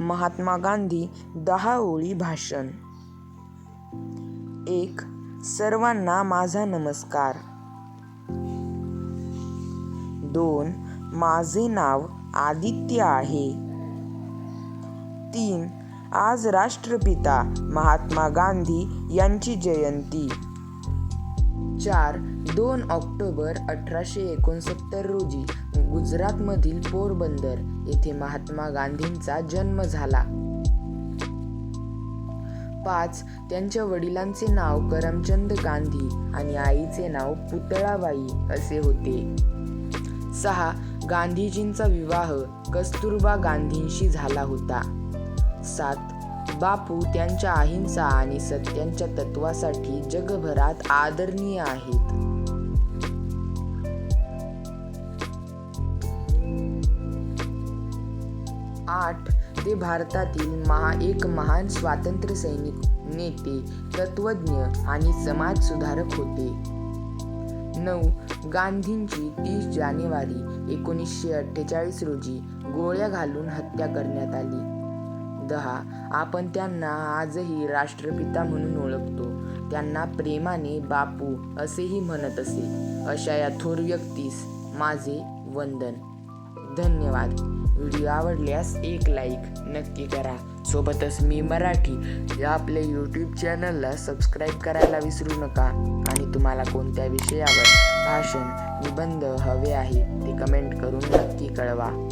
महात्मा गांधी दहा ओळी भाषण. एक सर्वांना माझा नमस्कार. दोन माझे नाव आदित्य आहे. तीन आज राष्ट्रपिता महात्मा गांधी यांची जयंती. चार दोन ऑक्टोबर अठराशे एकोणसत्तर रोजी गुजरातमधील पोरबंदर येथे महात्मा गांधींचा जन्म झाला. पाच त्यांच्या वडिलांचे नाव करमचंद गांधी आणि आईचे नाव पुतळाबाई असे होते. सहा गांधीजींचा विवाह कस्तुरबा गांधींशी झाला होता. सात बापू त्यांच्या अहिंसा आणि सत्यांच्या तत्वासाठी जगभरात आदरणीय आहेत. आठ. ते भारतातील महा एक महान स्वातंत्र्य सैनिक नेते तत्वज्ञ आणि समाज सुधारक होते. नऊ. गांधींची तीस जानेवारी एकोणीसशे अठ्ठेचाळीस रोजी गोळ्या घालून हत्या करण्यात आली. दहा आपण त्यांना आजही राष्ट्रपिता म्हणून ओळखतो. त्यांना प्रेमाने बापू असेही म्हणत असे. अशा या थोर व्यक्तीस माझे वंदन. धन्यवाद. व्हिडिओ आवडल्यास एक लाईक नक्की करा. सोबतच मी मराठी या आपल्या यूट्यूब चॅनलला सबस्क्राईब करायला विसरू नका. आणि तुम्हाला कोणत्या विषयावर भाषण निबंध हवे आहे ते कमेंट करून नक्की कळवा.